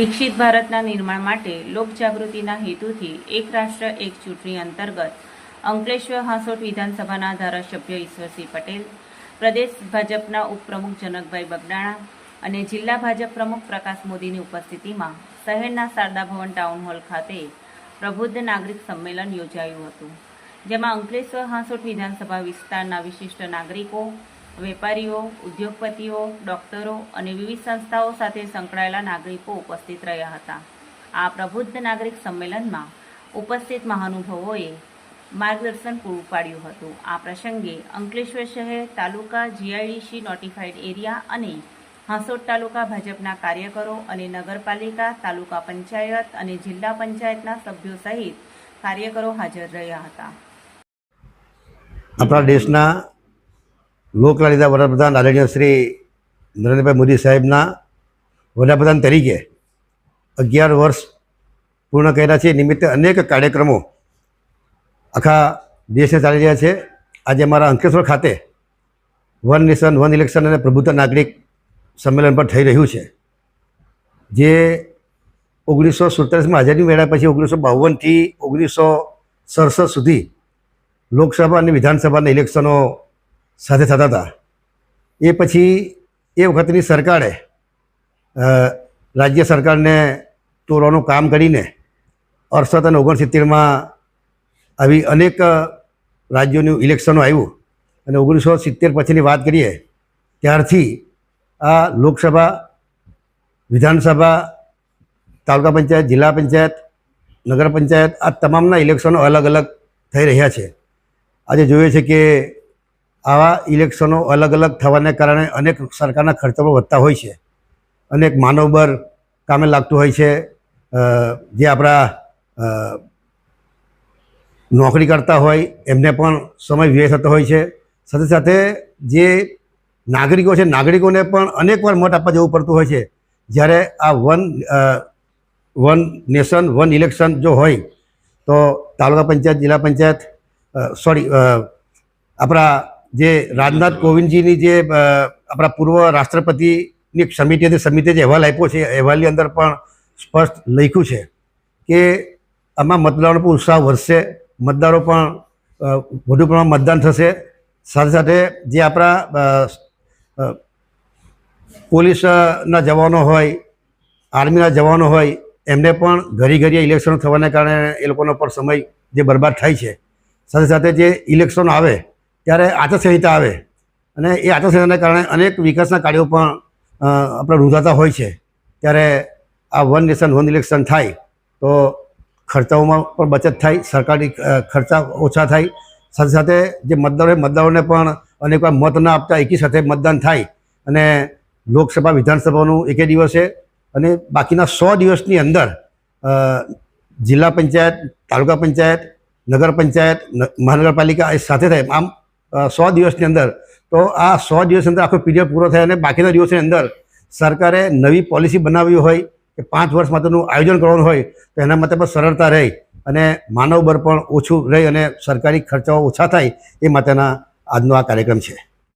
વિકસિત ભારતના નિર્માણ માટે લોકજાગૃતિના હેતુથી એક રાષ્ટ્ર, એક ચૂંટણી અંતર્ગત અંકલેશ્વર હાંસોટ વિધાનસભાના ધારાસભ્ય ઈશ્વરસિંહ પટેલ, પ્રદેશ ભાજપના ઉપપ્રમુખ જનકભાઈ બગડાણા અને જિલ્લા ભાજપ પ્રમુખ પ્રકાશ મોદીની ઉપસ્થિતિમાં શહેરના શારદા ભવન ટાઉન હોલ ખાતે પ્રબુદ્ધ નાગરિક સંમેલન યોજાયું હતું, જેમાં અંકલેશ્વર હાંસોટ વિધાનસભા વિસ્તારના વિશિષ્ટ નાગરિકો વેપારીઓ, ઉદ્યોગપતિઓ, ડોક્ટરો અને વિવિધ સંસ્થાઓ સાથે સંકળાયેલા નાગરિકો ઉપસ્થિત રહ્યા હતા. આ પ્રબુદ્ધ નાગરિક સંમેલનમાં ઉપસ્થિત મહાનુભાવોએ માર્ગદર્શન પૂરું પાડ્યું હતું. આ પ્રસંગે અંકલેશ્વર શહેર તાલુકા જીઆઈડીસી નોટિફાઈડ એરિયા અને હાંસોટ તાલુકા ભાજપના કાર્યકરો અને નગરપાલિકા, તાલુકા પંચાયત અને જિલ્લા પંચાયતના સભ્યો સહિત કાર્યકરો હાજર રહ્યા હતા. આપણા દેશના લોકલાડીતા વડાપ્રધાન આદરણીય શ્રી નરેન્દ્રભાઈ મોદી સાહેબના વડાપ્રધાન તરીકે અગિયાર વર્ષ પૂર્ણ કર્યા છે. નિમિત્તે અનેક કાર્યક્રમો આખા દેશને ચાલી રહ્યા છે. આજે અમારા અંકેશ્વર ખાતે વન નેશન, વન ઇલેક્શન અને પ્રભુત્વ નાગરિક સંમેલન પણ થઈ રહ્યું છે. જે ઓગણીસો સુડતાલીસમાં આઝાદી મેળવ્યા પછી ઓગણીસો બાવનથી ઓગણીસો સડસઠ સુધી લોકસભા અને વિધાનસભાના ઇલેક્શનો સાથે થતા હતા. એ પછી એ વખતની સરકારે રાજ્ય સરકારને તોડવાનું કામ કરીને અડસઠ અને ઓગણસિત્તેરમાં આવી અનેક રાજ્યોનું ઇલેક્શનો આવ્યું અને ઓગણીસો સિત્તેર પછીની વાત કરીએ, ત્યારથી આ લોકસભા, વિધાનસભા, તાલુકા પંચાયત, જિલ્લા પંચાયત, નગર પંચાયત આ તમામના ઇલેક્શનો અલગ અલગ થઈ રહ્યા છે. આજે જોઈએ છે કે આવા ઇલેક્શનો અલગ અલગ થવાને કારણે અનેક સરકારના ખર્ચો પણ વધતા હોય છે. અનેક માનવબળ કામે લાગતું હોય છે. જે આપણા નોકરી કરતા હોય એમને પણ સમય વ્યય થતો હોય છે. સાથે સાથે જે નાગરિકો છે, નાગરિકોને પણ અનેકવાર મત આપવા જવું પડતું હોય છે. જ્યારે આ one one nation, one election જો હોય, તો તાલુકા પંચાયત, જિલ્લા પંચાયત સોરી આપણા જે રાજનાથ કોવિંદજીની જે આપણા પૂર્વ રાષ્ટ્રપતિની એક સમિતિ સમિતિએ જે અહેવાલ આપ્યો છે અહેવાલની અંદર પણ સ્પષ્ટ લખ્યું છે કે આમાં મતદારોનો પણ ઉત્સાહ વધશે, મતદારો પણ વધુ પ્રમાણમાં મતદાન થશે. સાથે સાથે જે આપણા પોલીસના જવાનો હોય, આર્મીના જવાનો હોય, એમને પણ ઘડી ઘડીએ ઇલેક્શનો થવાને કારણે એ લોકોનો પણ સમય જે બરબાદ થાય છે. સાથે સાથે જે ઇલેક્શન આવે ત્યારે આચારસંહિતા આવે. અને એ આચારસંહિતાને કારણે અનેક વિકાસના કાર્યો પણ આપણે રૂંધાતા હોય છે. ત્યારે આ વન નેશન, વન ઇલેક્શન થાય, તો ખર્ચાઓમાં પણ બચત થાય, સરકારી ખર્ચા ઓછા થાય. સાથે સાથે જે મતદારો મતદારોને પણ અનેકવાર મત ના આપતા એકી સાથે મતદાન થાય. અને લોકસભા, વિધાનસભાનું એકે દિવસે અને બાકીના સો દિવસની અંદર જિલ્લા પંચાયત, તાલુકા પંચાયત, નગર પંચાયત મહાનગરપાલિકા એ સાથે થાય. આમ સો દિવસની અંદર. તો આ સો દિવસની અંદર આખો પીરિયડ પૂરો થાય અને બાકીના દિવસની અંદર સરકારે નવી પોલિસી બનાવવી હોય કે પાંચ વર્ષ માટેનું આયોજન કરવાનું હોય, તો એના માટે પણ સરળતા રહે અને માનવ બળ પણ ઓછું રહે અને સરકારી ખર્ચાઓ ઓછા થાય એ માટેના આજનો આ કાર્યક્રમ છે.